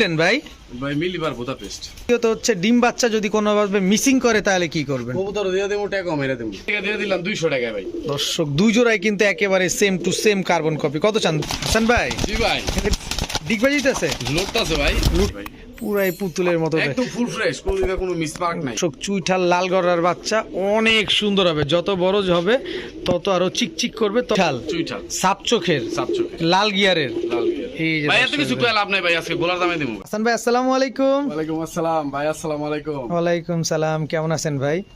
দিলেন ভাই? ভাই মিলিবার বুদাপেস্ট। তো হচ্ছে ডিম বাচ্চা যদি কোনোভাবে মিসিং করে তাহলে কি করবেন? কবুতর দিয়ে দেবো টাকা মেরে দেবো। টাকা দিয়ে দিলাম দুইশো টাকা ভাই। দর্শক দুই জোড়ায় কিন্তু একেবারে same to same carbon copy কত চান? চান ভাই? জি ভাই। ডিগবাজিতেছে লোডটা আছে ভাই। ভাই। পুরাই পুতুলের মতো। একদম ফুল ফ্রেশ কোনো দিকে নাই। দর্শক চুইঠাল লাল গড়ার বাচ্চা অনেক সুন্দর হবে। যত বড় হবে তত আরও চিকচিক করবে ঠাল। চুইঠাল সাপ চোখের সাপ চোখে লাল গিয়ারের। লাল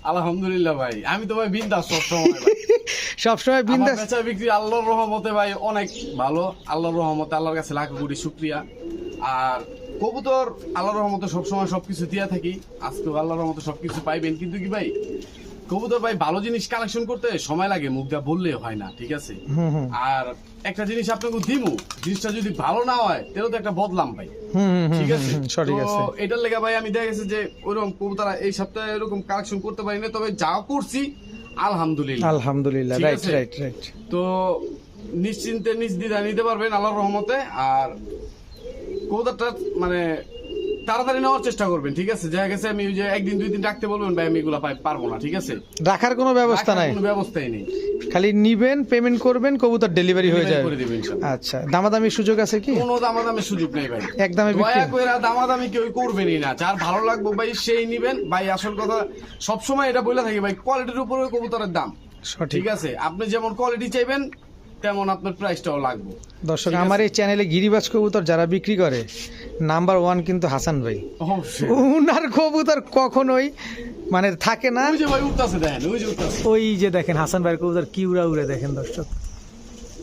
আলহামদুলিল্লাহ ভাই আমি তো ভাই বিন্দাস সবসময় আমার বিন্দাস। বেচা বিক্রি আল্লাহর রহমতে ভাই অনেক ভালো আল্লাহর রহমতে আল্লাহর কাছে লাখ কোটি শুক্রিয়া। আর কবুতর আল্লাহর রহমতে সবসময় সবকিছু দিয়া থাকি। আজকেও আল্লাহর রহমতে সবকিছু পাইবেন। কিন্তু কি ভাই কবুতর ভাই ভালো জিনিস কালেকশন করতে সময় লাগে মুখ দিয়া বললে হয় না ঠিক আছে? আর একটা জিনিস আপনাকে দিমু জিনিসটা যদি ভালো না হয় তাহলে তো একটা বদলাম ভাই। ঠিক আছে? তো এটার লেগে ভাই আমি দেখা গেছে যে ওইরকম কবুতর এই সপ্তাহে এরকম কালেকশন করতে পারি না তবে যা করছি আলহামদুলিল্লাহ। আলহামদুলিল্লাহ রাইট রাইট রাইট তো নিশ্চিন্তে নির্দ্বিধা নিতে পারবেন আল্লাহর রহমতে আর কবুতরটা মানে তাড়াতাড়ি নেওয়ার চেষ্টা করবেন ঠিক আছে? দেখা গেছে আমি ওই যে একদিন দুই দিন রাখতে বলবেন ভাই আমি এগুলা পাই পারব না ঠিক আছে? রাখার কোনো ব্যবস্থা নাই? কোনো ব্যবস্থাই নেই। খালি নিবেন পেমেন্ট করবেন কবুতর ডেলিভারি হয়ে যাবে। আচ্ছা দামাদামির সুযোগ আছে কি? কোনো দামাদামের সুযোগ নেই ভাই। একদমই বিক্রি দয়া করে দামাদামি কেউ করবেনই না। যার ভালো লাগবে ভাই সেই নিবেন। ভাই আসল কথা সবসময় এটা বলে থাকি ভাই কোয়ালিটির উপরে কবুতরের দাম। সঠিক। ঠিক আছে? আপনি যেমন কোয়ালিটি চাইবেন তেমন আপনার প্রাইসটাও লাগবে। দর্শক আমার এই চ্যানেলে গিরিবাজ কবুতর যারা বিক্রি করে নাম্বার ওয়ান কিন্তু হাসান ভাই। উনার কবুতর কখনোই মানে থাকে না। ওই যে দেখেন হাসান ভাইয়ের কবুতর কি উড়া উড়ে দেখেন দর্শক।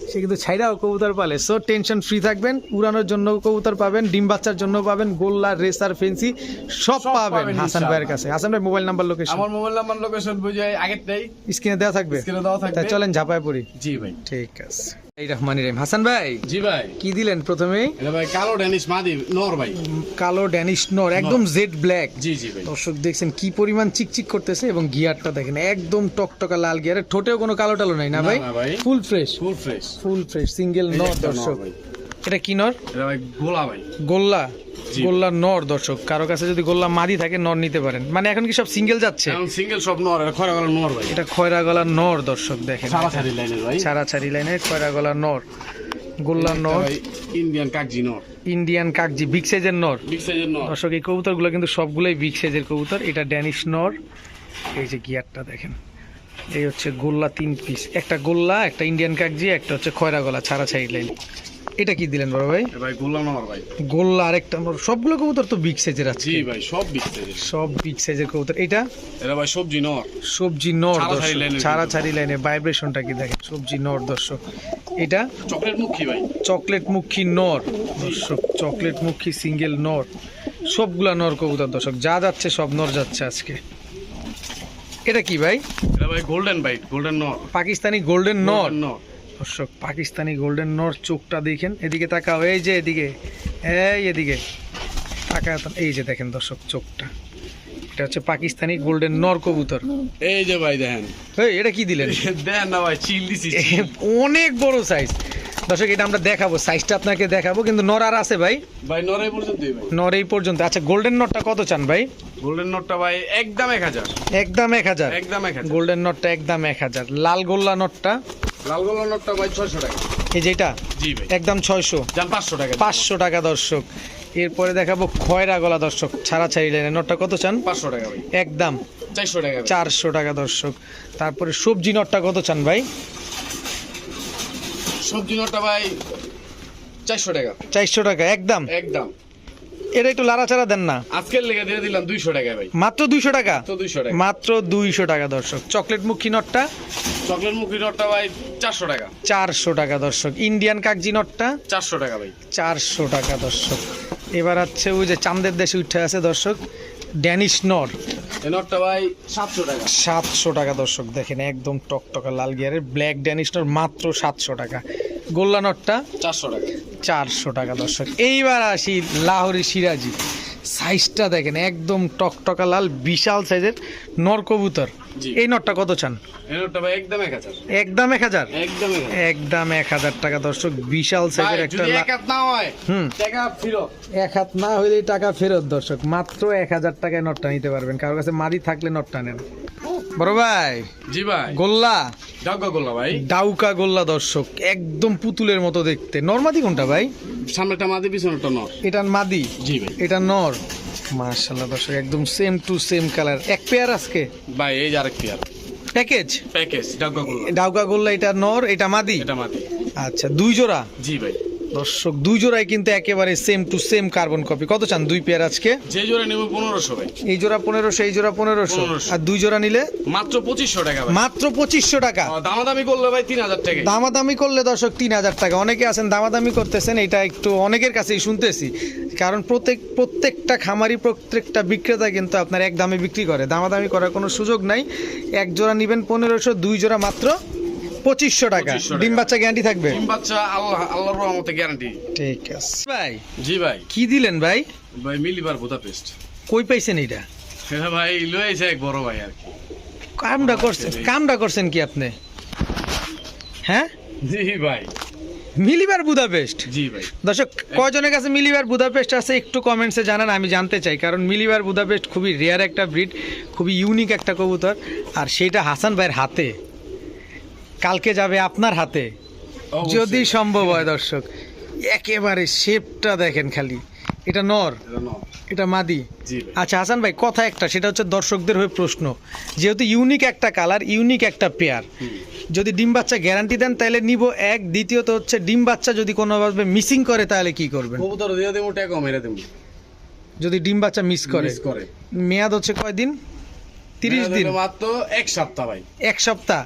সে কিন্তু ছাইরাও কবুতর পালে। সো টেনশন ফ্রি থাকবেন উড়ানোর জন্য কবুতর পাবেন ডিম বাচ্চার জন্য পাবেন গোল্লা রেসার ফেন্সি সব পাবেন হাসান ভাইয়ের কাছে। হাসান ভাই মোবাইল নাম্বার লোকেশন আমার মোবাইল নাম্বার লোকেশন বুঝে আগেরটাই। স্ক্রিনে দেওয়া থাকবে? স্ক্রিনে দেওয়া থাকবে। চলেন ঝাপায় পড়ি। জি ভাই। ঠিক আছে। রহমানি রহিম। হাসান ভাই জি ভাই। কি দিলেন প্রথমেই ভাই কালো ড্যানিশ মাদি নর ভাই। কালো ড্যানিশ নর একদম জেড ব্ল্যাক। জি জি ভাই। দর্শক দেখছেন কি পরিমাণ চিকচিক করতেছে এবং গিয়ারটা দেখেন একদম টকটকা লাল গিয়ারের ঠোঁটেও কোনো কালো টালো নাই না ভাই? Full fresh full fresh full fresh single নর দর্শক। এটা কি নর? গোলা ভাই। গোল্লা। গোল্লা নর দর্শক। কারও কাছে যদি গোল্লা মাদি থাকে নর নিতে পারেন। মানে এখন কি সব সিঙ্গেল যাচ্ছে? এখন সিঙ্গেল সব নর এটা গলা নর ভাই। এটা খয়রা গলা নর দর্শক দেখেন। সারি লাইনের ভাই। ছাড়া ছাড়ি লাইনে খয়রা গলা নর। গোল্লা নর। ইন্ডিয়ান কাকজি নর। ইন্ডিয়ান কাকজি বিগ সাইজের নর। বিগ সাইজের নর। দর্শক এই কবুতরগুলো কিন্তু সবগুলোই বিগ সাইজের কবুতর। এটা ড্যানিশ নর। এই যে গিয়ারটা দেখেন। এই হচ্ছে গোল্লা তিন পিস একটা গোল্লা একটা ইন্ডিয়ান কাকজি একটা হচ্ছে খয়রা গলা ছাড়া ছাড়ি লাইন। এটা কি দিলেন বড় ভাই? ভাই গোলা নর ভাই। গোল্লা আরেকটা সবগুলো কবুতর তো বিগ সাইজের আছে জি ভাই সব বিগ সাইজের সব বিগ সাইজের কবুতর। এটা? এটা ভাই সবজি নর। সবজি নর ছাড়া ছাড়ি লাইনে ভাইব্রেশনটা কি দেখেন? সবজি নর দর্শক। এটা? চকলেট মুখী ভাই। চকলেট মুখী নর দর্শক। চকলেট মুখী সিঙ্গেল নর। সবগুলা নর কবুতর দর্শক। যা যাচ্ছে সব নর যাচ্ছে আজকে। এটা কি ভাই? এটা ভাই গোল্ডেন বাইট গোল্ডেন নর। পাকিস্তানি গোল্ডেন নর। নর। দর্শক পাকিস্তানি গোল্ডেন নর চোখটা দেখেন। এদিকে তাকাও এই যে এদিকে এই এদিকে। তাকায় এই যে দেখেন দর্শক চোখটা। এটা হচ্ছে পাকিস্তানি গোল্ডেন নর কবুতর। এই যে ভাই দেখেন। এই এটা কি দিলেন? দেন না ভাই চিল দিছি অনেক বড় সাইজ দর্শক এটা আমরা দেখাবো সাইজটা আপনাকে দেখাবো কিন্তু নর আর আছে ভাই। ভাই নরাই পর্যন্ত ভাই। নর এই পর্যন্ত। আচ্ছা গোল্ডেন নটটা কত চান ভাই? গোল্ডেন নটটা ভাই একদম এক হাজার। একদম এক হাজার। একদম এক হাজার। গোল্ডেন নটটা একদম এক হাজার। লাল গোল্লা নটটা লাল নটটা ভাই ছয়শো টাকা। এই যেটা জি ভাই। একদম ছয়শো। যান পাঁচশো টাকা পাঁচশো টাকা দর্শক। এরপরে দেখাবো খয়রা গলা দর্শক ছাড়া ছাড়ি লাইনে নটটা। কত চান? পাঁচশো টাকা ভাই। একদম। চারশো টাকা ভাই। চারশো টাকা দর্শক। তারপরে সবজি নটটা কত চান ভাই? সবজি নটটা ভাই চারশো টাকা। চারশো টাকা একদম। একদম। এটা একটু লাড়াচাড়া দেন না। আজকের লেগে দিয়ে দিলাম দুইশো টাকা ভাই। মাত্র দুইশো টাকা? দুইশো টাকা। মাত্র দুইশো টাকা দর্শক। চকলেট মুখী নটটা? চকলেট মুখি নটটা ভাই চারশো টাকা। চারশো টাকা দর্শক। ইন্ডিয়ান কাগজি নটটা? চারশো টাকা ভাই। চারশো টাকা দর্শক। এবার হচ্ছে ওই যে চাঁদের দেশে উঠে আছে দর্শক ড্যানিশ নর নটটা ভাই সাতশো টাকা। সাতশো টাকা দর্শক। দেখেন একদম টকটকা লাল গিয়ারের ব্ল্যাক ড্যানিশ নর মাত্র সাতশো টাকা। গোল্লা নটটা? চারশো টাকা। চারশো টাকা দর্শক। এইবার আসি লাহোরি সিরাজি। সাইজটা দেখেন একদম টকটকা লাল বিশাল সাইজের নর কবুতর। এই নটটা কত চান? একদম এক হাজার। একদম এক হাজার? টাকা দর্শক বিশাল সাইজের একটা যদি এক হাত না হয় হুম। এক হাত না হইলেই টাকা ফেরত দর্শক। মাত্র এক হাজার টাকায় নটটা নিতে পারবেন। কারোর কাছে মাদি থাকলে নটটা নেন। বড় ভাই। জি ভাই। গোল্লা। ডাকা করলা ভাই। ডাউকা গোল্লা দর্শক একদম পুতুলের মতো দেখতে। নরমাদি কোনটা ভাই? সামনেটা মাদি পিছনেটা নর। এটার মাদি? জি ভাই। এটা নর। মার্শাল্লাহ দর্শক একদম সেম টু সেম কালার এক পেয়ার আজকে? ভাই এই যে আরেক পেয়ার প্যাকেজ প্যাকেজ ডাকা করলা ডাউকা গোল্লা এটা নর এটা মাদি? এটা মাদি। আচ্ছা দুই জোড়া? জি ভাই। দর্শক দুই জোড়াই কিন্তু একেবারে same to same carbon copy কত চান দুই পেয়ার আজকে? যে জোড়া নেব পনেরোশো এই জোড়া পনেরোশো এই জোড়া পনেরোশো। 1500 আর দুই জোড়া নিলে? মাত্র পঁচিশশো টাকা ভাই। মাত্র পঁচিশশো টাকা। দামাদামি করলে ভাই তিন হাজার টাকা। দামাদামি করলে দর্শক তিন হাজার টাকা। অনেকে আছেন দামাদামি করতেছেন এটা একটু অনেকের কাছেই শুনতেছি। কারণ প্রত্যেক প্রত্যেকটা খামারি প্রত্যেকটা বিক্রেতা কিন্তু আপনার এক দামে বিক্রি করে। দামাদামি করার কোনো সুযোগ নাই। এক জোড়া নেবেন পনেরোশো দুই জোড়া মাত্র পঁচিশশো টাকা। ডিম বাচ্চা গ্যারান্টি থাকবে? ডিম বাচ্চা আল্লাহ আল্লাহর রহমতে গ্যারান্টি ঠিক আছে। ভাই জি ভাই। কি দিলেন ভাই? ভাই মিলিবার বোতা পেস্ট কই পাইছেন এটা হ্যাঁ ভাই লয়েছে এক বড় ভাই আর কি। কামটা করছেন কামটা করছেন কি আপনি? হ্যাঁ? জি ভাই। মিলিবার বুদাপেস্ট জি ভাই। দর্শক কয়জনের কাছে মিলিবার বুদাপেস্ট আছে একটু কমেন্টসে জানান আমি জানতে চাই। কারণ মিলিবার বুদাপেস্ট খুবই রেয়ার একটা ব্রিড খুবই ইউনিক একটা কবুতর। আর সেটা হাসান ভাইয়ের হাতে। কালকে যাবে আপনার হাতে। যদি সম্ভব হয় দর্শক একেবারে শেপটা দেখেন খালি। এটা নর। এটা মাদি। আচ্ছা হাসান ভাই কথা একটা সেটা হচ্ছে দর্শকদের হয়ে প্রশ্ন। যেহেতু ইউনিক একটা কালার ইউনিক একটা পেয়ার যদি ডিম বাচ্চা গ্যারান্টি দেন তাহলে নিব এক। দ্বিতীয়ত হচ্ছে ডিম বাচ্চা যদি কোনোভাবে মিসিং করে তাহলে কি করবেন? যদি ডিম বাচ্চা মিস করে। করে। মেয়াদ হচ্ছে কয়দিন? তিরিশ দিন। মাত্র এক সপ্তাহ ভাই। এক সপ্তাহ?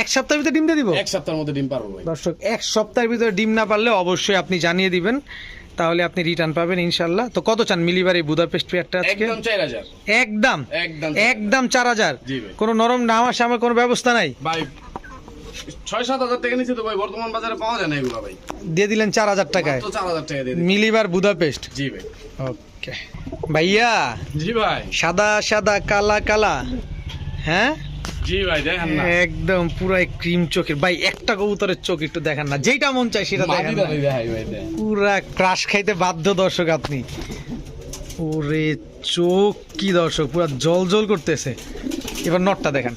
এক সপ্তাহের ভিতরে দিব? এক সপ্তাহের মধ্যে ডিম পারব ভাই। দর্শক এক সপ্তাহের ভিতরে ডিম না পারলে অবশ্যই আপনি জানিয়ে দিবেন। তাহলে আপনি রিটার্ন পাবেন ইনশাল্লাহ তো কত চান মিলিবার এই বুদাপেস্ট পেয়ারটা আজকে? একদম একদম? চার হাজার। কোনো নরম নামার সামনে কোনো ব্যবস্থা নাই? ভাই ছয় সাত হাজার টাকা নিচ্ছে তো ভাই বর্তমান বাজারে পাওয়া যায় না এগুলো ভাই। দিয়ে দিলেন চার হাজার টাকায়। মিলিবার বুদাপেস্ট? জি ভাই। ওকে। ভাইয়া জি ভাই। সাদা সাদা কালা কালা। হ্যাঁ? জি ভাই দেখেন না। একদম পুরাই ক্রিম চোখের। ভাই একটা কবুতরের চোখ একটু দেখান না। যেটা মন চায় সেটা দেখান পুরা ক্রাশ খাইতে বাধ্য দর্শক আপনি। ওরে চোখ কি দর্শক পুরা জল জল করতেছে। এবার নটটা দেখান।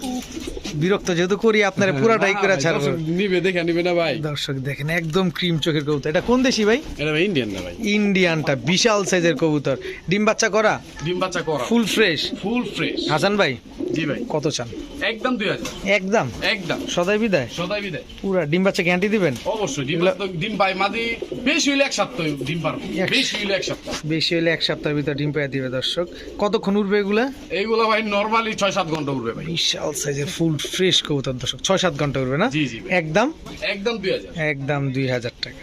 বিরক্ত যেহেতু করি আপনার পুরাটাই করে ভাই, ছাড়বো। নিবে দেখে নিবে না ভাই। দর্শক দেখেন একদম ক্রিম চোখের কবুতর। এটা কোন দেশি ভাই? এটা ভাই ইন্ডিয়ান না ভাই। ইন্ডিয়ানটা বিশাল সাইজের কবুতর। ডিম বাচ্চা করা? ডিম বাচ্চা করা। Full fresh full fresh Hasan ভাই? জি ভাই। কত চান? একদম দুই হাজার। একদম? একদম। সদাই বিদায়? সদাই বিদায়। পুরা ডিম বাচ্চা গ্যারান্টি দিবেন? অবশ্যই ডিম ডিম পাই মাদি বেশি হইলে এক সপ্তাহ ডিম পারব। বেশি হইলে এক সপ্তাহ। বেশি হলে এক সপ্তাহের ভিতরে ডিম পেয়ে দিবে দর্শক। কতক্ষণ উঠবে এগুলা? এইগুলো ভাই নরমালি ছয় সাত ঘণ্টা উঠবে ভাই। বিশাল সাইজের ফুল ফ্রেশ কবুতর দর্শক ছয় সাত ঘণ্টা উঠবে না। একদম? একদম দুই হাজার। একদম দুই হাজার টাকা।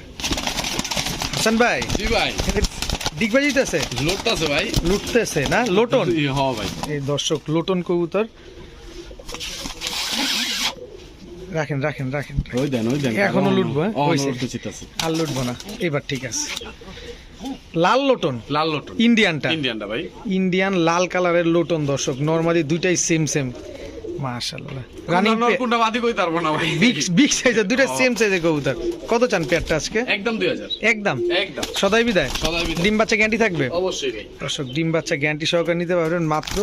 হাসান ভাই জি ভাই। ডিগবা জিতেছে লোটটা ভাই। লুটতেছে না? লোটন? হ ভাই। এই দর্শক লোটন কবুতর। রাখেন রাখেন রাখেন। ওই দেন ওই দেন। এখনও লুটবো, হ্যাঁ? আর লুটবো না। এবার ঠিক আছে। লাল লোটন? লাল লোটন। ইন্ডিয়ানটা? ইন্ডিয়ানটা ভাই। ইন্ডিয়ান লাল কালারের লোটন দর্শক। নর্মালি দুইটাই সেম সেম মাশাআল্লাহ। রানিং রানিং কোনটা বাদি কই তারবো না ভাই? বিগ বিগ সাইজের দুইটা সেম সাইজের কবুতর। কত চান পেয়ারটা আজকে? একদম একদম? একদম। সদাই বিদায়? সদাই বিদায়। ডিম বাচ্চা গ্যারান্টি থাকবে? অবশ্যই ভাই। দর্শক ডিম বাচ্চা গ্যারান্টি সহকারে নিতে পারবেন মাত্র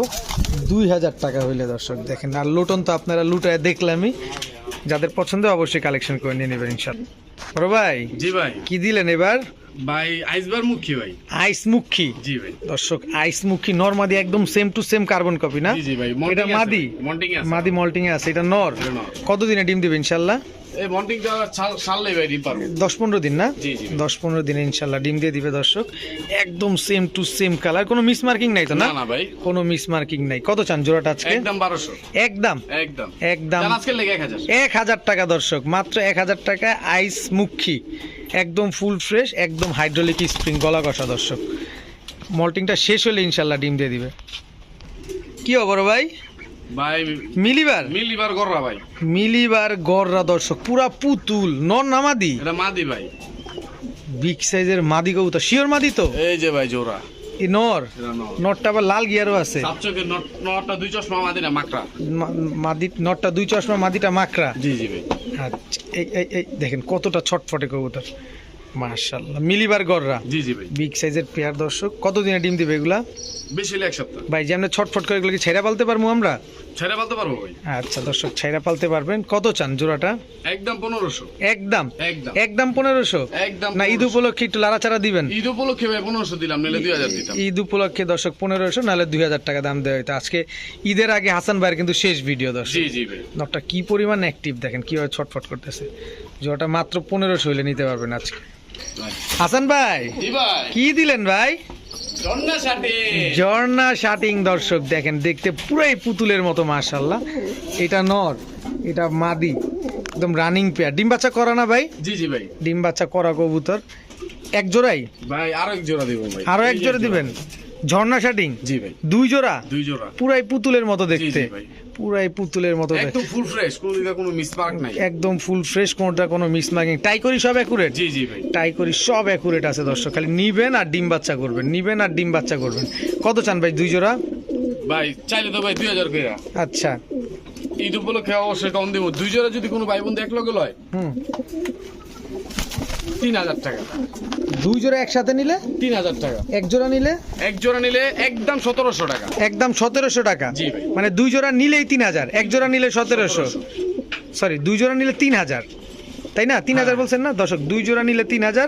দুই হাজার টাকা হইলে দর্শক দেখেন। আর লোটন তো আপনারা লুটায় দেখলামই। যাদের পছন্দ অবশ্যই কালেকশন করে নিয়ে নেবেন ইনশাল্লাহ বড় ভাই জি ভাই। কি দিলেন এবার? ভাই আইসবার মুখী ভাই। আইস মুখী জি ভাই। দর্শক আইস মুখী নর মাদি একদম same to same carbon copy না? জি জি ভাই এটা মাদি? মাদি মল্টিং এ আছে এটা নর। কতদিনে ডিম দিবে ইনশাল্লাহ? দশ পনেরো দিন না। দশ পনেরো দিনে ইনশাল্লাহ ডিম দিয়ে দিবে দর্শক। একদম সেম টু সেম কালার কোনো মিস মার্কিং নাই তো না? ভাই। কোনো মিস মার্কিং নাই। কত চান জোড়াটা আজকে? একদম বারোশো। একদম? একদম। একদম। আজকে এক হাজার। টাকা দর্শক। মাত্র এক হাজার টাকা আইস মুখী। একদম ফুল ফ্রেশ একদম হাইড্রোলিক স্প্রিং গলা কষা দর্শক। মল্টিংটা শেষ হলে ইনশাল্লাহ ডিম দিয়ে দিবে। কি হব ভাই? ভাই মিলিবার? মিলিবার গররা ভাই। মিলিবার গররা দর্শক পুরা পুতুল নর নামাদি এটা মাদি ভাই। বিগ সাইজের মাদি কবুতর শিওর মাদি তো? এই যে ভাই জোড়া। নর? নটটা আবার লাল গিয়ারও আছে। সাপচকের নটটা দুই চশমা মাদিনা মাকড়া। মাদি নটটা দুই চশমা মাদিটা মাকড়া? জি জি ভাই। আচ্ছা এই এই এই দেখেন কতটা ছটফটে কবুতর। মার্শাল্লাহ মিলিবার গররা। জি জি ভাই। বিগ সাইজের পেয়ার দর্শক কতদিনে ডিম দিবে এগুলা? বেশি হলে এক সপ্তাহ। ভাই যে আমরা ছটফট করে এগুলো কি ছেড়া পালতে পারব আমরা? ছেড়ে বলতে পারব ভাই। আচ্ছা দর্শক ছেড়া পালতে পারবেন। কত চান জোড়াটা? একদম পনেরোশো। একদম? একদম। একদম পনেরোশো? একদম না ঈদ উপলক্ষে একটু লাড়াচাড়া দিবেন? ঈদ উপলক্ষে ভাই পনেরোশো দিলাম নিলে দুই হাজার দিতাম। ঈদ উপলক্ষে দর্শক পনেরোশো নাহলে দুই হাজার টাকা দাম দেওয়া হইতো। আজকে ঈদের আগে হাসান ভাইয়ের কিন্তু শেষ ভিডিও দর্শক। জি জি ভাই। নটটা কি পরিমাণ অ্যাক্টিভ দেখেন কীভাবে ছটফট করতেছে। জোড়াটা মাত্র পনেরোশো হইলে নিতে পারবেন আজকে। হাসান ভাই। কি দিলেন ভাই? ঝর্ণা শাটিং দর্শক দেখেন দেখতে পুরাই পুতুলের মতো মাশাল্লাহ এটা নর এটা মাদি একদম রানিং পেয়ার ডিম বাচ্চা করা না ভাই? জি জি ভাই। ডিম বাচ্চা করা কবুতর। এক জোড়াই? ভাই আরও এক জোড়া দেবো ভাই। আরও এক জোড়া দিবেন? ঝর্ণা শাটিং জি ভাই। দুই জোড়া? দুই জোড়া। পুরাই পুতুলের মতো দেখতে। ভাই। পুরাই পুতুলের মতো একদম ফুল ফ্রেশ কোনো দিকে কোনো মিস পার্ক নাই। একদম ফুল ফ্রেশ কোনটা কোনো মিস মার্কিং টাই করি সব অ্যাকুরেট জি জি ভাই। টাই করি সব অ্যাকুরেট আছে দর্শক। খালি নিবেন আর ডিম বাচ্চা করবেন নিবেন আর ডিম বাচ্চা করবেন। কত চান ভাই দুই জোড়া? ভাই চাইলে তো ভাই দুই হাজার করে আচ্ছা। ঈদ উপলক্ষে অবশ্যই কম দিব। দুই জোড়া যদি কোনো ভাই বোন এক লগে লয় হুম। তিন হাজার টাকা। দুই জোড়া একসাথে নিলে? তিন হাজার টাকা। এক জোড়া নিলে? এক জোড়া নিলে একদম সতেরোশো টাকা। একদম সতেরোশো টাকা? জি ভাই। মানে দুই জোড়া নিলেই তিন হাজার এক জোড়া নিলে সতেরোশো। সরি দুই জোড়া নিলে তিন হাজার। তাই না? তিন হাজার হ্যাঁ। বলছেন না? দর্শক দুই জোড়া নিলে তিন হাজার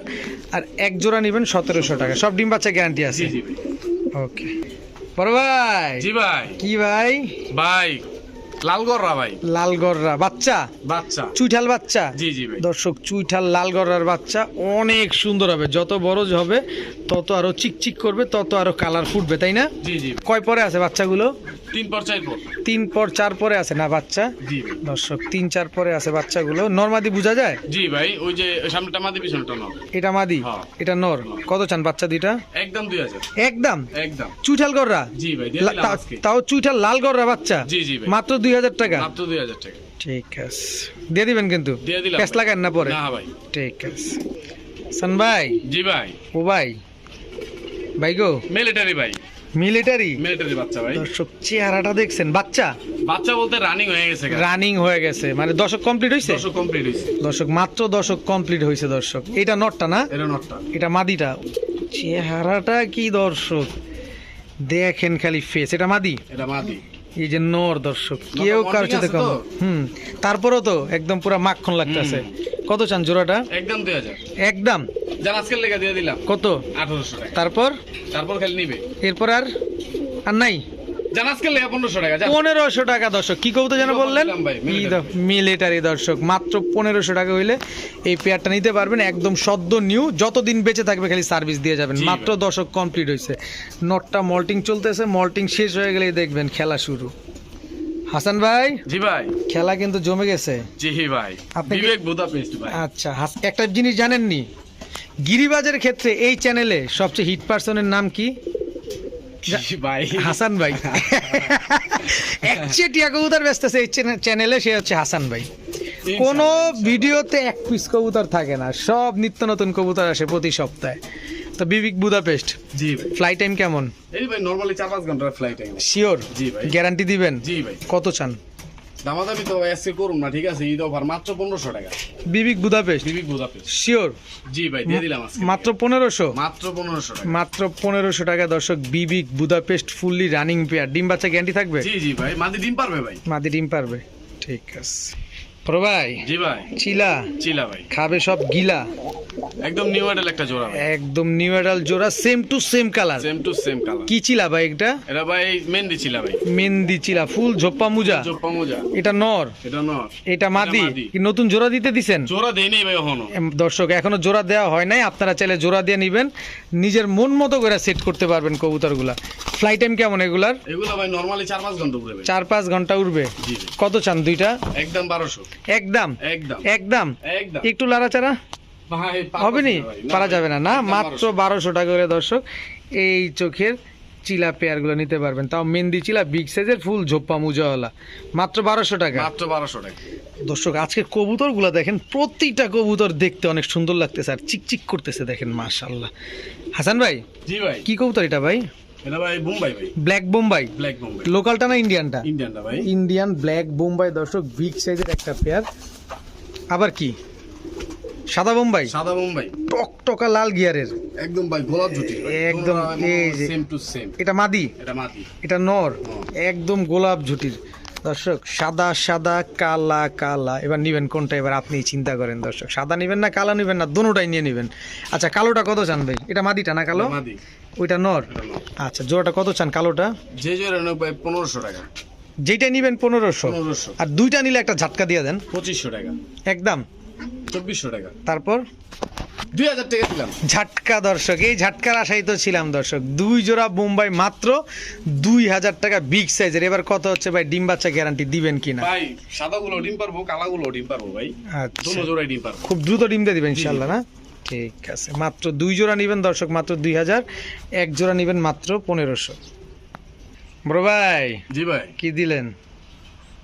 আর এক জোড়া নিবেন সতেরোশো টাকা। সব ডিম বাচ্চা গ্যারান্টি আছে। জি ওকে বড় ভাই। জি ভাই। কি ভাই? ভাই। লালগড়রা ভাই। লালগড়রা বাচ্চা? বাচ্চা। চুইঠাল বাচ্চা? জি জি ভাই। দর্শক চুইঠাল লালগড়ার বাচ্চা অনেক সুন্দর হবে। যত বড় হবে তত আরও চিকচিক করবে তত আরও কালার ফুটবে তাই না? জি জি। কয় পরে আছে বাচ্চাগুলো? তিন পর চার পর। তিন পর চার পরে আছে না বাচ্চা? জি। দর্শক তিন চার পরে আছে বাচ্চাগুলো। নর্মাদি বোঝা যায়? জি ভাই ওই যে সামনেটা মাদি পিছনটা নয় এটা মাদি? হ্যাঁ। এটা নর। কত চান বাচ্চা দুইটা? একদম দুই হাজার। একদম? একদম। চুইঠাল গড়রা জি ভাই দিয়ে লা- দিলাম তা- আজকে। তাও চুইঠাল লাল গড়রা বাচ্চা? জি জি ভাই। মাত্র দুই হাজার টাকা? মাত্র দুই হাজার টাকা। ঠিক আছে। দিয়ে দিবেন কিন্তু? দিয়ে দিলাম ভাই। লাগান না পরে? না ভাই। ঠিক আছে। সান ভাই? জি ভাই। ও ভাই। ভাই গো? মিলিটারি ভাই। মিলিটারি মিলিটারি বাচ্চা ভাই। দর্শক চেহারাটা দেখছেন বাচ্চা? বাচ্চা বলতে রানিং হয়ে গেছে রানিং হয়ে গেছে মানে দশক কমপ্লিট হয়েছে দশক কমপ্লিট হয়েছে দর্শক মাত্র দশক কমপ্লিট হয়েছে দর্শক। এটা নটটা না? এটা নটটা। এটা মাদিটা। চেহারাটা কি দর্শক? দেখেন খালি ফেস এটা মাদি? এটা মাদি। এই যে নর দর্শক কেউ কারোর সাথে কম। হুম তারপরেও তো একদম পুরো মাখন লাগতেছে। কত চান জোড়াটা? একদম দুই হাজার। একদম। যার আজকের লেগে দিয়ে দিলাম। কত? আঠারোশো টাকা। তারপর? তারপর খালি নিবে। এরপর আর আর নাই? পনেরোশো টাকা দর্শক। কি কবুতর যেন বললেন। মিলিটারি। দর্শক। মাত্র পনেরোশো টাকা হইলে এই পেয়ারটা নিতে পারবেন। একদম সদ্য নিউ যতদিন বেঁচে থাকবে খালি সার্ভিস দিয়ে যাবেন। মাত্র দশক কমপ্লিট হয়েছে নটটা মল্টিং চলতেছে মল্টিং শেষ হয়ে গেলেই দেখবেন খেলা শুরু। হাসান ভাই জি ভাই। খেলা কিন্তু জমে গেছে। জি ভাই। আপনি বিবেক বুদাপেস্ট ভাই। আচ্ছা একটা জিনিস জানেননি? গিরিবাজের ক্ষেত্রে এই চ্যানেলে সবচেয়ে হিট পার্সনের নাম কি? ভাই হাসান ভাই একচেটিয়া কবুতর ব্যস্ত আছে এই চ্যানেলে সে হচ্ছে হাসান ভাই কোনো ভিডিওতে এক পিস কবুতর থাকে না। সব নিত্য নতুন কবুতর আসে প্রতি সপ্তাহে। তো বিবিক বুদাপেস্ট জি ভাই। ফ্লাই টাইম কেমন? এই ভাই নরমালি চার পাঁচ ঘণ্টার ফ্লাইট শিওর জি ভাই। গ্যারান্টি দিবেন? জি ভাই। কত চান? দামাদামি তো আজকে করুন না ঠিক আছে? ঈদ অফার মাত্র পনেরোশো টাকা। বিবিক বুদাপেস্ট। বিবিক বুদাপেস্ট। শিওর জি ভাই দিয়ে দিলাম আজকে। মাত্র পনেরোশো? মাত্র পনেরোশো টাকা। মাত্র পনেরোশো টাকা দর্শক বিবিক বুদাপেস্ট ফুললি রানিং পেয়ার। ডিম বাচ্চা গ্যারান্টি থাকবে? জি জি ভাই মাদি ডিম পারবে ভাই। মাদি ডিম পারবে। ঠিক আছে। বড় ভাই জি ভাই। চিলা। চিলা ভাই। খাবে সব গিলা। একদম নিউ মডেল একটা জোড়া একদম নিউ এডাল জোড়া same to same colour same to same colour কি চিলা ভাই এটা? এটা ভাই মেহেন্দি চিলা ভাই। মেহেন্দি চিলা ফুল ঝোপ্পা মুজা। মোজা। এটা নর। এটা নর। এটা মাদি। কি নতুন জোড়া দিতে দিছেন? জোড়া দেই নেই ভাই এখনও। দর্শক এখনও জোড়া দেওয়া হয় নাই। আপনারা চাইলে জোড়া দিয়ে নিবেন। নিজের মন মতো করে সেট করতে পারবেন কবুতরগুলা। ফ্লাই টাইম কেমন এগুলার? এগুলো ভাই নরমালি চার পাঁচ ঘণ্টা ঘুরে ভাই। চার পাঁচ ঘণ্টা উঠবে জি। কত চান দুইটা? একদম বারোশো। একদম একদম একটু লাড়াচাড়া? হবে নি? পারা যাবে না না? মাত্র বারোশো। টাকা করে দর্শক এই চোখের চিলা পেয়ারগুলো নিতে পারবেন। তাও মেহেন্দি চিলা বিগ সাইজের ফুল ঝোপ্পা মুজাওয়ালা মাত্র বারোশো টাকা। মাত্র বারোশো টাকা। দর্শক আজকের কবুতরগুলো দেখেন প্রতিটা কবুতর দেখতে অনেক সুন্দর লাগতেছে আর চিকচিক করতেছে দেখেন মাশাল্লাহ হাসান ভাই জি ভাই। কি কবুতর এটা ভাই? এটা ভাই বোম্বাই ভাই। ব্ল্যাক বোম্বাই ব্ল্যাক বোম্বাই লোকালটা না ইন্ডিয়ানটা ইন্ডিয়ানটা ভাই। ইন্ডিয়ান ব্ল্যাক বোম্বাই দর্শক বিগ সাইজের একটা পেয়ার আবার কি? সাদা বোম্বাই সাদা বোম্বাই টকটকা লাল গিয়ারের। একদম ভাই গোলাপ জুটি একদম এই যে। সেম টু সেম এটা মাদি? এটা নর। নর। একদম গোলাপ ঝুটির দর্শক সাদা সাদা কালা কালা। এবার নিবেন কোনটা? এবার আপনি চিন্তা করেন দর্শক। সাদা নিবেন না কালা নিবেন না দোনোটাই নিয়ে নিবেন। আচ্ছা কালোটা কত চান ভাই? এটা মাদিটা না কালো? ওইটা নর? আচ্ছা জোড়াটা কত চান কালোটা? যে জোরে নেব ভাই পনেরোশো টাকা। যেটা নিবেন পনেরোশো। আর দুইটা নিলে একটা ঝাটকা দিয়ে দেন। পঁচিশশো টাকা। একদম। চব্বিশশো টাকা। তারপর? দুই হাজার টাকা দিলাম। ঝাটকা দর্শক এই ঝাটকার আশাই তো ছিলাম দর্শক। দুই জোড়া বোম্বাই মাত্র দুই হাজার টাকা বিগ সাইজের এবার কত হচ্ছে ভাই? ডিম বাচ্চা গ্যারান্টি দিবেন কিনা? ভাই সাদাগুলো ডিম পারব কালাগুলো ডিম পারব ভাই। আচ্ছা। দোনো জোড়াই ডিম পারব। খুব দ্রুত ডিম দিয়ে দিবেন ইনশাল্লাহ না? ঠিক আছে মাত্র দুই জোড়া নেবেন দর্শক মাত্র দুই হাজার। এক জোড়া নেবেন মাত্র পনেরোশো। বড় ভাই জি ভাই। কি দিলেন?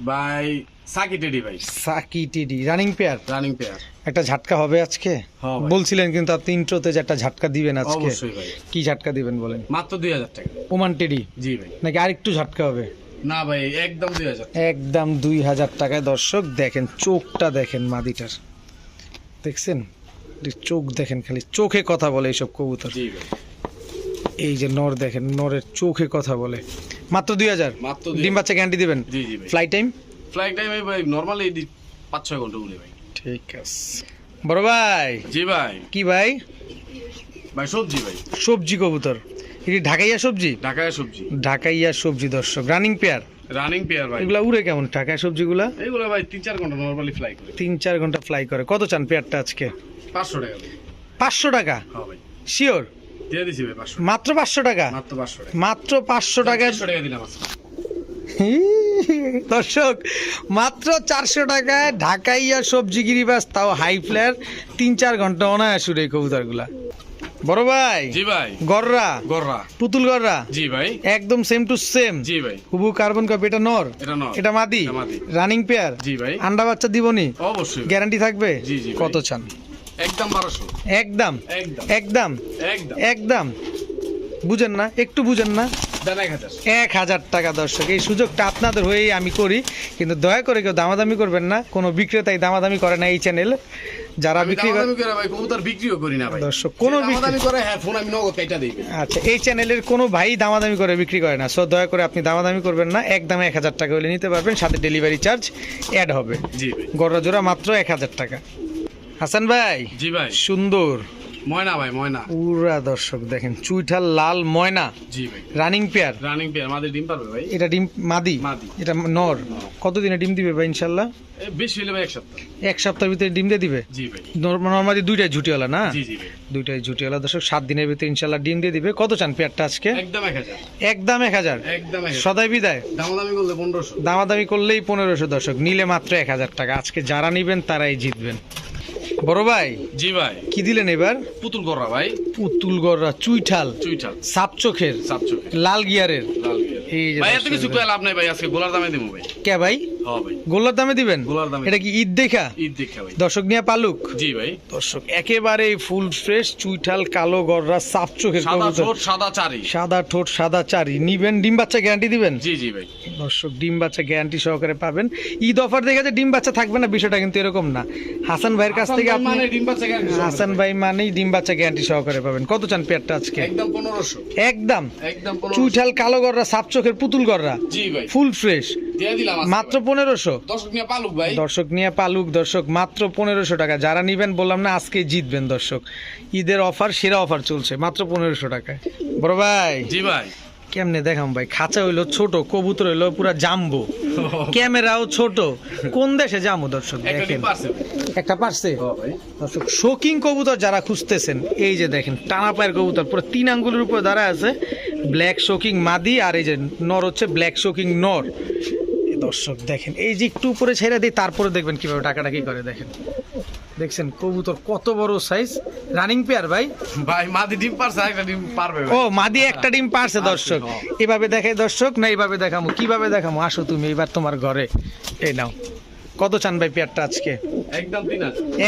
ভাই সাকি টেডি ভাই। সাকি টিডি রানিং পেয়ার রানিং পেয়ার একটা ঝাটকা হবে আজকে? হ্যাঁ বলছিলেন কিন্তু আপনি ইন্ট্রোতে যে একটা ঝাটকা দিবেন আজকে। কি ঝাটকা দিবেন বলেন? মাত্র দুই হাজার টাকা। Oman teddy? জি ভাই। নাকি আরেকটু ঝাটকা হবে? না ভাই একদম দুই হাজার একদম দুই হাজার টাকায় দর্শক দেখেন চোখটা দেখেন মাদিটার। দেখছেন? চোখ দেখেন খালি চোখে কথা বলে এইসব কবুতর। এই যে নর দেখেন নরের চোখে কথা বলে। মাত্র দুই হাজার? ডিম বাচ্চা গ্যারান্টি দিবেন? ফ্লাই টাইম ফ্লাইট টাইম ভাই নর্মালি পাঁচ ছয় ঘণ্টা উড়ে ভাই। ঠিক আছে। বড় ভাই। জি ভাই। কি ভাই? ভাই সবজি ভাই। সবজি কবুতর। এটি ঢাকাইয়া সবজি? ঢাকায় সবজি। ঢাকাইয়া সবজি দর্শক। রানিং পেয়ার রানিং পেয়ার ভাই। এগুলা উড়ে কেমন? ঢাকায় সবজিগুলা? এইগুলো ভাই তিন চার ঘণ্টা নর্মালি ফ্লাই করে। তিন চার ঘণ্টা ফ্লাই করে। কত চান পেয়ারটা আজকে? পাঁচশো টাকা পাঁচশো টাকা? হ্যাঁ ভাই। শিওর দিয়ে দিছি ভাই পাঁচশো মাত্র পাঁচশো টাকা? মাত্র পাঁচশো টাকা। মাত্র পাঁচশো টাকা দিলাম দর্শক মাত্র চারশো টাকায় ঢাকাইয়া সবজি গিরিবাস তাও হাই ফ্লেয়ার তিন চার ঘণ্টা অনায়াস উড়ে এই কবুতরগুলা। বড় ভাই জি ভাই। গররা গররা। পুতুল গররা? জি ভাই। একদম সেম টু সেম জি ভাই। হুবু কার্বন কপি এটা নর। এটা নর। এটা মাদি। মাদি। রানিং পেয়ার জি ভাই। আন্ডা বাচ্চা দিবনি? অবশ্যই। গ্যারান্টি থাকবে? জি, জি কত চান? একদম বারোশো। একদম। একদম। একদম। একদম। বুঝেন না একটু বুঝেন না। এক হাজার। টাকা দর্শক এই সুযোগটা আপনাদের হয়েই আমি করি। কিন্তু দয়া করে কেউ দামাদামি করবেন না কোনো বিক্রেতাই দামাদামি করে না এই চ্যানেল যারা বিক্রি করে দামাদামি করে ভাই কবুতর বিক্রিও করি না ভাই। দর্শক, কোনো দামাদামি করে হ্যাঁ ফোন আমি নগদ কাইটা দিই। আচ্ছা এই চ্যানেলের কোনো ভাই দামাদামি করে বিক্রি করে না। সো দয়া করে আপনি দামাদামি করবেন না একদম এক হাজার টাকা হলে নিতে পারবেন সাথে ডেলিভারি চার্জ অ্যাড হবে। জি গড়া জোড়া মাত্র এক হাজার টাকা। হাসান ভাই জি ভাই। সুন্দর। ময়না ভাই ময়না। পুরা দর্শক দেখেন চুইঠাল লাল ময়না। জি ভাই। রানিং পেয়ার রানিং পেয়ার আমাদের ডিম পারবে ভাই? এটা ডিম মাদি? মাদি। এটা নর। কতদিনে ডিম দিবে ভাই বেশি হলে ভাই এক সপ্তাহ। এক সপ্তাহের ভিতরে ডিম দিয়ে দিবে? জি ভাই। নর্মালি দুইটাই ঝুটিওয়ালা না? জি জি ভাই। দুইটাই ঝুটিওয়ালা দর্শক সাত দিনের ভিতরে ইনশাল্লাহ ডিম দিয়ে দিবে। কত চান পেয়ারটা আজকে? একদম এক হাজার। একদম এক হাজার? একদম এক হাজার। সদাই বিদায়। দামাদামি করলে পনেরোশো। দামাদামি করলেই পনেরোশো দর্শক। নিলে মাত্র এক হাজার টাকা। আজকে যারা নিবেন তারাই জিতবেন। বড় ভাই? জি ভাই। কি দিলেন এবার? পুতুল গড়া ভাই। পুতুল গড়রা চুইঠাল। চুইঠাল। সাপ চোখের? সাপ চোখের। লাল গিয়ারের? লাল গিয়ার। এই যে ভাই এত কিছু লাভ নাই ভাই আজকে গোলার দামে দিব ভাই। কে ভাই? গোল্লার দামে দিবেন? গোলার দামে এটা কি ঈদ দেখা? ঈদ দেখা ভাই। দর্শক নিয়ে পালুক। জি ভাই। দর্শক একেবারে ফুল ফ্রেশ চুইঠাল কালো গররা সাপ চোখের সাদা ছোট সাদা চারি। সাদা ঠোঁট সাদা চারি। নিবেন ডিম বাচ্চা গ্যারান্টি দিবেন? জি জি ভাই। দর্শক ডিম বাচ্চা গ্যারান্টি সহকারে পাবেন। ঈদ অফার দেখে যে ডিম বাচ্চা থাকবে না বিষয়টা কিন্তু এরকম না। হাসান ভাইয়ের কাছ থেকে আপনি মানে ডিম বাচ্চা guarantee হাসান ভাই মানেই ডিম বাচ্চা গ্যারান্টি সহকারে পাবেন। কত চান পেয়ারটা আজকে? একদম পনেরোশো। একদম। একদম চুইঠাল কালো গররা সাপ চোখের পুতুল গররা। জি ভাই। Full fresh. মাত্র পনেরোশো। দর্শক নিয়ে পালুক ভাই। দর্শক নিয়ে পালুক দর্শক মাত্র পনেরোশো টাকা। যারা নিবেন বললাম না আজকে জিতবেন দর্শক। ঈদের অফার সেরা অফার চলছে মাত্র পনেরোশো টাকায়। বড় ভাই জি ভাই। কেমনে দেখাম ভাই? খাঁচা হইল ছোট কবুতর হইল পুরা জাম্বো। ক্যামেরাও ছোট। কোন দেশে যাব দর্শক? দেখেন। একটা পারছে দর্শক শোকিং কবুতর যারা খুঁজতেছেন এই যে দেখেন টানা পায়ের কবুতর পুরো তিন আঙ্গুলের উপর দাঁড়ায় আছে। ব্ল্যাক শোকিং মাদি আর এই যে নর হচ্ছে ব্ল্যাক শোকিং নর। দর্শক দেখেন এই যে একটু উপরে ছেড়ে দিই তারপরে দেখবেন কীভাবে টাকাটা কি করে দেখেন। দেখছেন কবুতর কত বড় সাইজ রানিং পেয়ার ভাই? ভাই মাদি ডিম পারছে একটা ডিম পারবে ও মাদি একটা ডিম পারছে দর্শক। এভাবে দেখে দর্শক না এইভাবে দেখামো? কীভাবে দেখামো? আসো তুমি এবার তোমার ঘরে। এই নাও। কত চান ভাই পেয়ারটা আজকে? একদম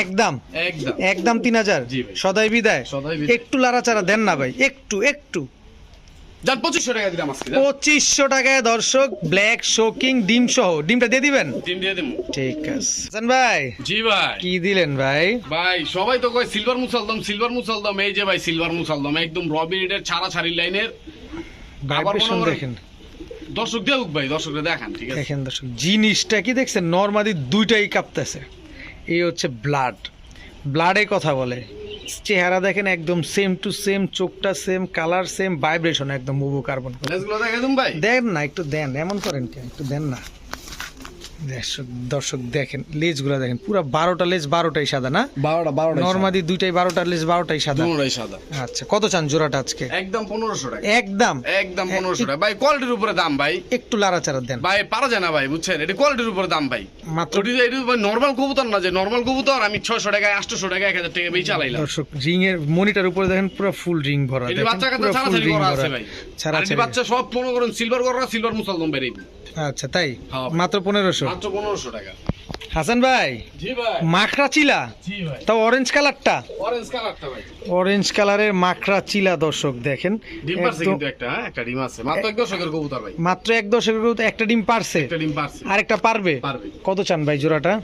একদম? একদম। একদম তিন হাজার? জি সদাই বিদায়? সদাই বিদায়। একটু লাড়াচাড়া দেন না ভাই। একটু একটু। পঁচিশশো টাকা দিলাম আজকে পঁচিশশো টাকায় দর্শক ব্ল্যাক শোকিং ডিম সহ ডিমটা দিয়ে দিবেন? ডিম দিয়ে ঠিক আছে। হাসান ভাই জি ভাই। কি দিলেন ভাই? ভাই সবাই তো কয় সিলভার মুসালদম সিলভার মুসালদম এই যে ভাই সিলভার মুসালদম একদম রবিনের ছাড়া ছাড়ি লাইনের। আবার ভাইব্রেশন করেন- দেখেন। দর্শক দেখুক ভাই দর্শকরা দেখান ঠিক আছে? দেখেন দর্শক জিনিসটা কি দেখছেন? নর্মালি দুইটাই কাঁপতেছে। এই হচ্ছে ব্লাড ব্লাডে কথা বলে। চেহারা দেখেন একদম সেম টু সেম চোখটা সেম কালার সেম ভাইব্রেশন একদম মুভু কার্বন দেন না একটু দেন এমন করেন কেন? একটু দেন না। দর্শক দর্শক দেখেন লেজগুলো দেখেন পুরো বারোটা লেজ বারোটাই সাদা না? বারোটা বারোটা নর্মালি দুইটাই বারোটা লেজ বারোটাই সাদা। দুটোই সাদা। আচ্ছা কত চান জোড়াটা আজকে? একদম পনেরোশো টাকা। একদম? একদম পনেরোশো টাকা। ভাই কোয়ালিটির উপরে দাম ভাই। একটু লাড়াচাড়া দেন। ভাই পারা যায় না ভাই বুঝছেন? এটা কোয়ালিটির উপরে দাম ভাই। মাত্র নর্মাল কবুতর না যে নর্মাল কবুতর আমি ছয়শো টাকায় আটশো টাকা এক হাজার টাকা বেশি চালাইলাম। দর্শক রিং এর মনিটর উপরে দেখেন পুরো ফুল রিং ভরা। এটি বাচ্চা full করা আছে ভাই। এটি বাচ্চা সব মনে করেন সিলভার করা সিলভার মুসলদম বেরিয়ে আচ্ছা তাই? হ্যাঁ। মাত্র পনেরোশো? মাত্র পনেরোশো টাকা। হাসান ভাই মাখরা চিলা তা তাও অরেঞ্জ কালারটা অরেঞ্জ কালারটা ভাই। অরেঞ্জ কালারের মাখরা চিলা দর্শক দেখেন। ডিম পারছে একদম- কিন্তু একটা হ্যাঁ? একটা ডিম আছে। মাত্র এক দশকের কবুতর ভাই। মাত্র এক দশকের মতো একটা ডিম পারছে। একটা ডিম পারছে। আরেকটা পারবে? পারবে। কত চান ভাই জোড়াটা?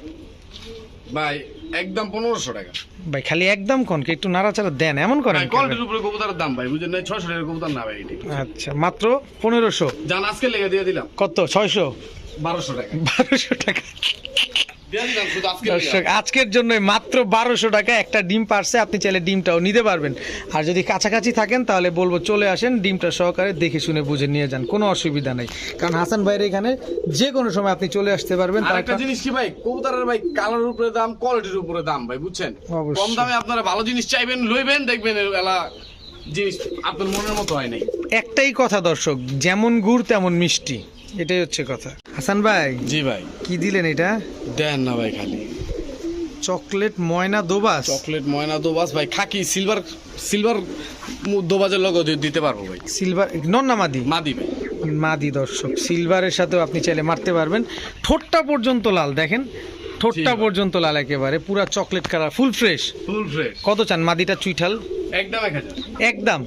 ভাই একদম পনেরোশো টাকা। ভাই খালি একদম কোন কি একটু নাড়াচাড়া দেন এমন করেন কোয়ালিটির উপরে কবুতরের দাম ভাই বুঝেন না? ছয়শো টাকার কবুতর না ভাই আচ্ছা মাত্র পনেরোশো। জান আজকে লেগে দিয়ে দিলাম। কত? ছয়শো? বারোশো টাকা। বারোশো টাকা। দর্শক আজকের জন্য মাত্র বারোশো টাকা একটা ডিম পারছে আপনি চাইলে ডিমটাও নিতে পারবেন। আর যদি কাছাকাছি থাকেন তাহলে বলব চলে আসেন ডিমটা সহকারে দেখে শুনে বুঝে নিয়ে যান কোনো অসুবিধা নেই। কারণ হাসান ভাইয়ের এখানে যে কোনো সময় আপনি চলে আসতে পারবেন একটা- জিনিস কি ভাই? কবুতরের ভাই কালার উপরে দাম কোয়ালিটির উপরে দাম ভাই বুঝছেন। কম দামে আপনারা ভালো জিনিস চাইবেন লইবেন দেখবেন এলা জিনিস আপনার মনের মতো হয় নাই। একটাই কথা দর্শক যেমন গুড় তেমন মিষ্টি। এটাই হচ্ছে কথা। হাসান ভাই জি ভাই। কি দিলেন এটা? দেন না ভাই খালি। চকলেট ময়না দোবাস। চকলেট ময়না দোবাস ভাই খাকি সিলভার সিলভার দোবাজের লগে দিতে পারব ভাই। সিলভার নন না মাদি? মাদি ভাই। মাদি দর্শক সিলভারের সাথেও আপনি চাইলে মারতে পারবেন। ঠোঁটটা পর্যন্ত লাল দেখেন। ঠোঁটটা পর্যন্ত লাল একেবারে পুরা chocolate colour full fresh. Full fresh. কত চান? মাদিটা চুইঠাল। একদম একদম।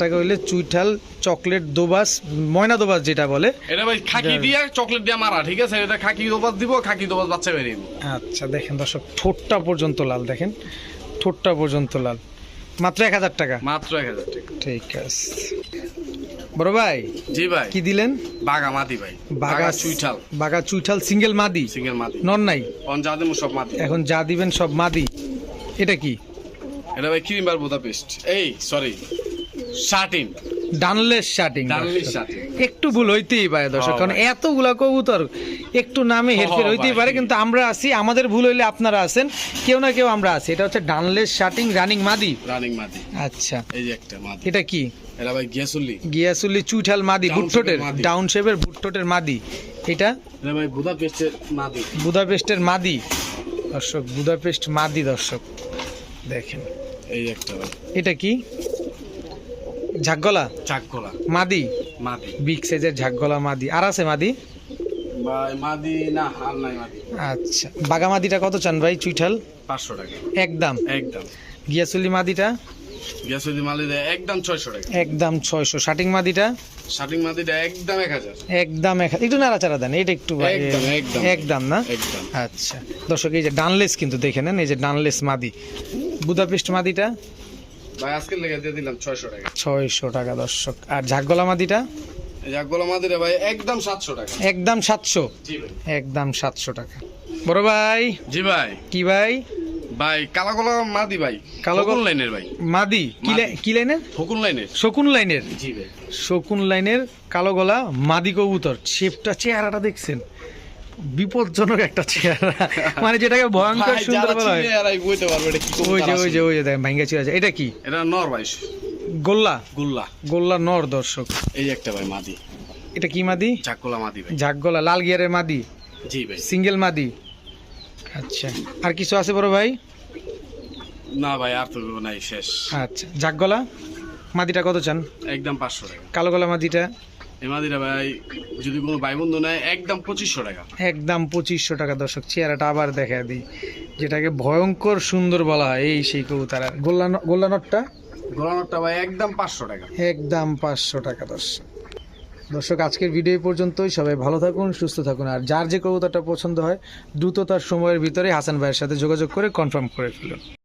টাকা হইলে চুইঠাল চকলেট দোবাস ময়না দোবাস যেটা বলে। এটা ভাই খাকি দিয়া চকলেট দিয়া মারা ঠিক আছে? এটা খাকি দোবাস দিব খাকি দোবাস বাচ্চা বেরিয়ে আচ্ছা দেখেন দর্শক ঠোঁটটা পর্যন্ত লাল দেখেন। ঠোঁটটা পর্যন্ত লাল। মাত্র এক হাজার টাকা। মাত্র এক হাজার টাকা। ঠিক আছে। বড় ভাই জি ভাই। কি দিলেন? বাগা মাদি ভাই। বাগা বাগা চুইঠাল। বাগা চুইঠাল সিঙ্গেল মাদি? সিঙ্গেল মাদি। নন নাই? যা সব মাদি। এখন যা দিবেন সব মাদি। এটা কি? এটা ভাই এই সরি শার্টিন ডানলেস শার্টিং শার্টিন একটু ভুল হইতেই পারে দর্শক কারণ এতগুলা কবুতর একটু নামে হেরফের হইতেই পারে কিন্তু আমরা আছি আমাদের ভুল হইলে আপনারা আছেন কেউ না কেউ আমরা আছি। এটা হচ্ছে ডানলেস শার্টিং রানিং মাদি রানিং মাদি আচ্ছা। এই যে একটা মাদি এটা কি? এটা ভাই গিয়াসুল্লি। গিয়াসুল্লি চুইঠাল মাদি ভুট্টোটের ডাউন শেপের ভুট্টোটের মাদি এটা? এটা ভাই বোদা পেস্টের মাদি বুদাপেস্টের মাদি দর্শক বুদাপেস্ট মাদি দর্শক। দেখেন। এই একটা ভাই। এটা কি? ঝাকগলা? ঝাকগলা। মাদি? মাদি। বিগ সাইজের ঝাকগলা মাদি। আর আছে মাদি? ভাই মাদি না আর নাই মাদি। আচ্ছা। বাগা মাদিটা কত চান ভাই চুইঠাল? পাঁচশো টাকা। একদম। একদম। গিয়াসুলি মাদিটা? গিয়াসুল্লি মালি দেয় একদম ছয়শো টাকা। একদম ছয়শো। শাটিং মাদিটা? শার্টিং মাদিটা একদম এক হাজার। একদম এক একটু নাড়াচাড়া দেন এটা একটু ভাই- একদম, একদম। একদম না? একদম। আচ্ছা। দর্শক এই যে ডানলেস কিন্তু দেখে নেন এই যে ডানলেস মাদি। বুদাপেস্ট মাদিটা? ভাই আজকে লেগে দিয়ে দিলাম ছয়শো টাকা। ছয়শো টাকা দর্শক। আর ঝাকগলা মাদিটা? এই মাদিটা ভাই একদম সাতশো টাকা। একদম সাতশো? জি ভাই। একদম সাতশো টাকা। বড় ভাই? জি ভাই। কি ভাই? ভাই কালা গোলা মাদি ভাই। কালো কালো গলা- লাইনের ভাই। মাদি? কি লাই- কি লাইনের? ফকুন লাইনের শকুন লাইনের জি ভাই। শকুন লাইনের কালো গলা মাদি কবুতর। শেপটা চেহারাটা দেখছেন? বিপজ্জনক একটা চেহারা। মানে যেটাকে ভয়ঙ্কর সুন্দর বলা হয়। ওই যে ওই যে ওই যে দেখেন ভাঙ্গা চিরা এটা কি? এটা নর ভাই। গোল্লা? গোল্লা। গোল্লা নর দর্শক। এই একটা ভাই মাদি। এটা কি মাদি? চাকগোলা মাদি ভাই। ঝাক গলা লাল গিয়ারের মাদি। জি ভাই। সিঙ্গেল মাদি। আচ্ছা। আর কিছু আছে বড় ভাই? না ভাই আর তো নাই শেষ। আচ্ছা ঝাক গলা মাদিটা কত চান? একদম পাঁচশো টাকা। কালো গলা মাদিটা? এই মাদিরা ভাই যদি কোনো ভাই বন্ধু নেয় একদম পঁচিশশো টাকা। একদম পঁচিশশো টাকা দর্শক চেহারাটা আবার দেখা দিই। যেটাকে ভয়ঙ্কর সুন্দর বলা হয় এই সেই কবুতর। গোল্লা ন- গোল্লা নটটা? ভাই একদম পাঁচশো টাকা। একদম পাঁচশো টাকা দর্শক। দর্শক আজকের ভিডিও পর্যন্তই। সবাই ভালো থাকুন সুস্থ থাকুন। আর যার যে কবুতরটা পছন্দ হয় দ্রুত তার সময়ের ভিতরে হাসান ভাইয়ের সাথে যোগাযোগ করে কনফার্ম করে ফেলুন।